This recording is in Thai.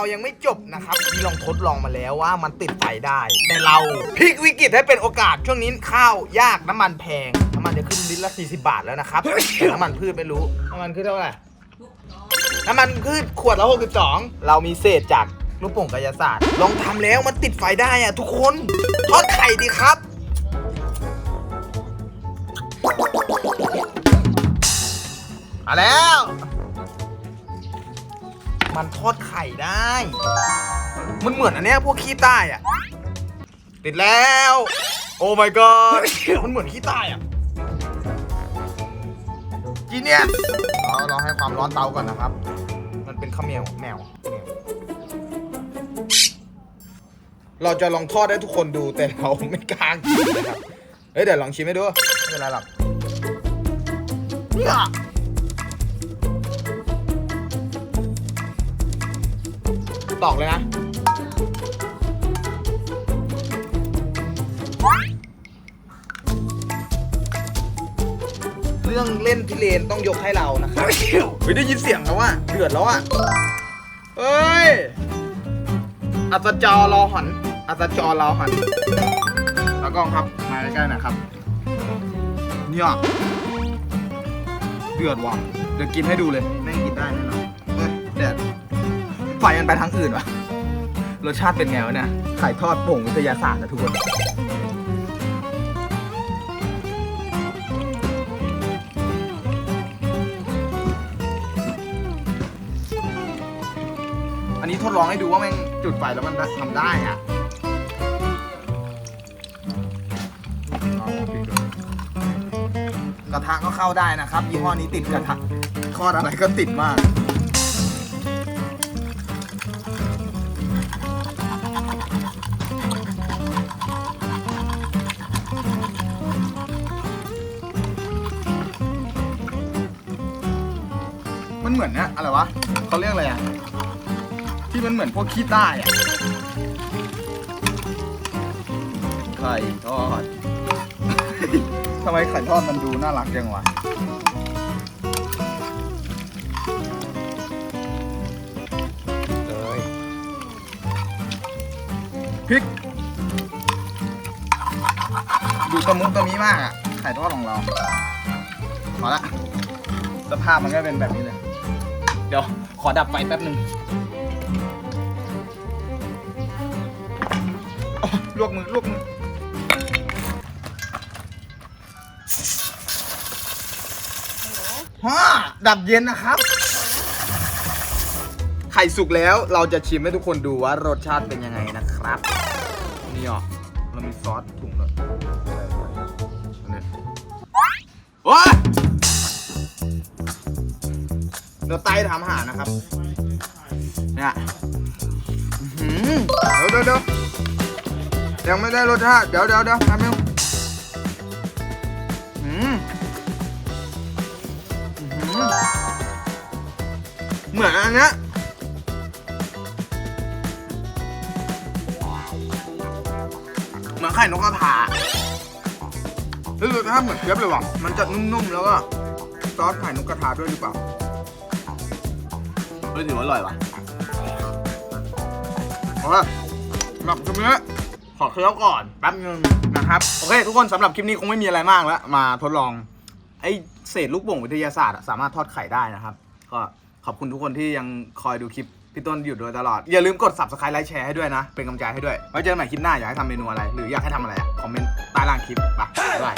เรายังไม่จบนะครับที่ลองทดลองมาแล้วว่ามันติดไฟได้ แต่เราพลิกวิกฤตให้เป็นโอกาสช่วงนี้ข้าวยากน้ำมันแพงน้ำมันจะขึ้นลิตรละ 40 บาทแล้วนะครับแต่น้ำมันพืชไม่รู้น้ำมันคือเท่าไหร่น้ำมันพืชขวดละ62เรามีเศษจากลูกโป่งกายศาสตร์ ลองทำแล้วมันติดไฟได้อะทุกคนทอดไข่ดีครับมาแล้ว มันทอดไข่ได้ มันเหมือนอันเนี้ยพวกขี้ใต้อะติดแล้ว โอ้ my god มันเหมือนขี้ใต้อะจีเนียสเราเราให้ความร้อนเตาก่อนนะครับ มันเป็นข้าวเหนียวแมวแมว เราจะลองทอดให้ทุกคนดูแต่เราไม่กล้ากินนะครับ เฮ้ยเดี๋ยวลองชิมให้ดูไม่เป็นไรหรอกเนี่ย ตอกเลยนะ เรื่องเล่นพิเรนต้องยกให้เรานะครับเฮ้ยได้ยินเสียงแล้วว่าเดือดแล้วอะเฮ้ย อัตจอรอหัน อัตจอรอหันแล้วกล้องครับ มาใกล้ๆหนะครับ เนี่ย เดือดว่ะ เดี๋ยวกินให้ดูเลยแม่งกินได้แน่นอนเฮ้ยเดือด ไฟมันไปทางอื่นวะรสชาติเป็นไงวะเนี่ยไข่ทอดโป่งวิทยาศาสตร์นะทุกคนอันนี้ทดลองให้ดูว่าแม่งจุดไฟแล้วมันทำได้อะกระทะก็เข้าได้นะครับยี่ห้อนี้ติดกระทะทอดอะไรก็ติดมาก เหมือนนะอะไรวะเขาเรียกอะไรอะที่มันเหมือนพวกขี้ใต้อะไข่ทอด ทำไมไข่ทอดมันดูน่ารักจังวะเลยพริก ดูตะมุตะมีมากอะ ไข่ทอดของเราพอละสภาพมันก็เป็นแบบนี้เลย เดี๋ยว ขอดับไฟแป๊บหนึ่งอ๋อลวกมือลวกมือฮ่าดับเย็นนะครับ ไข่สุกแล้วเราจะชิมให้ทุกคนดูว่ารสชาติเป็นยังไงนะครับ นี่อะเรามีซอสถุงแล้วโอ้ย เดี๋ยวไต้ทำอาหารนะครับเนี่ยอื้อหือเดี๋ยวเดี๋ยวเดี๋ยวยังไม่ได้รสชาติเดี๋ยวเดี๋ยวเดี๋ยวทำยังอืมอื้อหือเหมือนอันเนี้ยเหมือนไข่นกกระทาเฮ้ยรสชาติเหมือนเทียบเลยว่ะ มันจะนุ่มๆ แล้วก็ซอสไข่นกกระทาด้วยหรือเปล่า เฮ้ยถือว่าอร่อยว่ะโอเคหรับคลิปนี้อขอเคี้ยวก่อนแป๊บนึงนะครับโอเค ทุกคนสำหรับคลิปนี้คงไม่มีอะไรมากแล้ว มาทดลองไอ้เศษลูกโป่งวิทยาศาสตร์สามารถทอดไข่ได้นะครับ ก็ขอบคุณทุกคนที่ยังคอยดูคลิปพี่ต้นอยู่โดยตลอด อย่าลืมกด subscribe ไลค์แชร์ให้ด้วยนะ เป็นกำลังใจให้ด้วย ไว้เจอกันใหม่คลิปหน้าอยากให้ทำเมนูอะไร หรืออยากให้ทำอะไรอะคอมเมนต์ใต้ล่างคลิปไปบ๊ายบาย